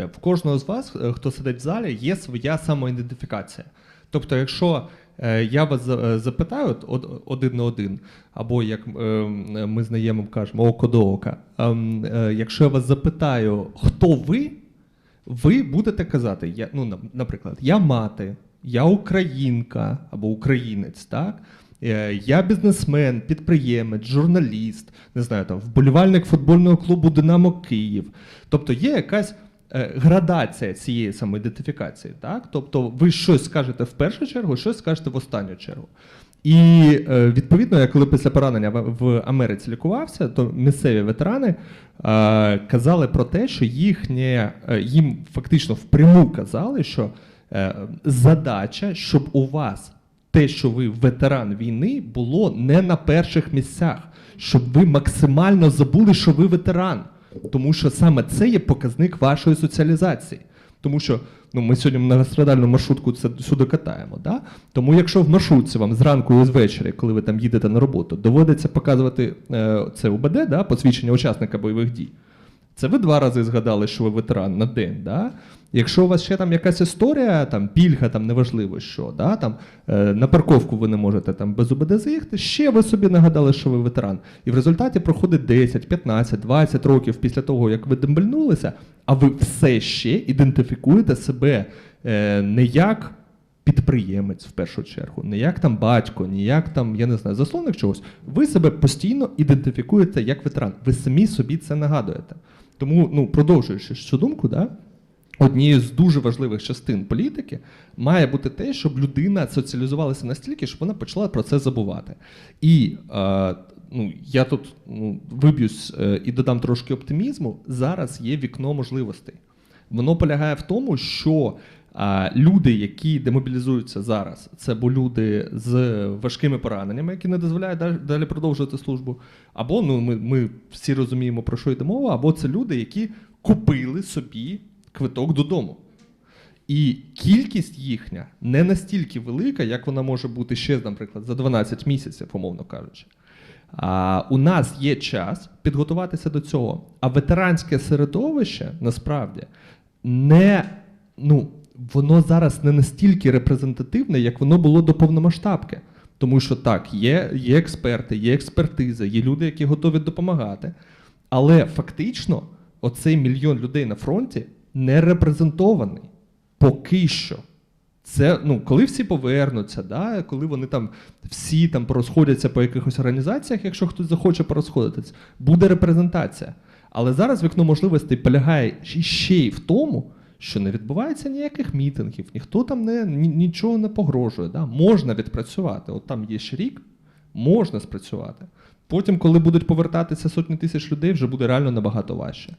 історія. В кожного з вас, е, хто сидить в залі, є своя самоідентифікація. Тобто, якщо е, я вас е, запитаю один на один, або як ми з знайомим кажемо, око до ока, ем, якщо я вас запитаю, хто ви, ви будете казати, я, ну, наприклад, я мати, я українка або українець, так? Я бізнесмен, підприємець, журналіст, не знаю, там, вболівальник футбольного клубу Динамо Київ. Тобто є якась градація цієї самоідентифікації. Так? Тобто ви щось скажете в першу чергу, щось скажете в останню чергу. І е, відповідно, я коли після поранення в- Америці лікувався, то місцеві ветерани е, казали про те, що їхнє е, їм фактично впряму казали, що е, задача, щоб у вас те, що ви ветеран війни, було не на перших місцях, щоб ви максимально забули, що ви ветеран. Тому що саме це є показник вашої соціалізації. Тому що ну, ми сьогодні на страдальну маршрутку це сюди катаємо. Да? Тому якщо в маршрутці вам зранку і ввечері, коли ви там їдете на роботу, доводиться показувати е, це УБД, да, посвідчення учасника бойових дій, це ви два рази згадали, що ви ветеран на день. Да? Якщо у вас ще там якась історія, там пільга, там неважливо що, да? там, е, на парковку ви не можете там без УБД заїхати, ще ви собі нагадали, що ви ветеран. І в результаті проходить 10, 15, 20 років після того, як ви дембельнулися, а ви все ще ідентифікуєте себе е, не як підприємець в першу чергу, не як там батько, не як там, я не знаю, засновник чогось. Ви себе постійно ідентифікуєте як ветеран. Ви самі собі це нагадуєте. Тому, ну, продовжуючи цю думку, да, однією з дуже важливих частин політики має бути те, щоб людина соціалізувалася настільки, щоб вона почала про це забувати. І е, ну, я тут ну, виб'юсь е, і додам трошки оптимізму. Зараз є вікно можливостей. Воно полягає в тому, що а, люди, які демобілізуються зараз, це або люди з важкими пораненнями, які не дозволяють далі, далі продовжувати службу, або ну, ми, ми всі розуміємо, про що йде мова, або це люди, які купили собі квиток додому. І кількість їхня не настільки велика, як вона може бути ще, наприклад, за 12 місяців, умовно кажучи. А, у нас є час підготуватися до цього. А ветеранське середовище насправді не ну, воно зараз не настільки репрезентативне, як воно було до повномасштабки. Тому що так, є, є експерти, є експертиза, є люди, які готові допомагати. Але фактично, оцей мільйон людей на фронті не репрезентований поки що. Це ну, коли всі повернуться, да, коли вони там всі там порозходяться по якихось організаціях, якщо хтось захоче порозходитись, буде репрезентація. Але зараз вікно можливостей полягає ще- й в тому, що не відбувається ніяких мітингів, ніхто там не, нічого не погрожує. Да? Можна відпрацювати. От там є ще рік, можна спрацювати. Потім, коли будуть повертатися сотні тисяч людей, вже буде реально набагато важче.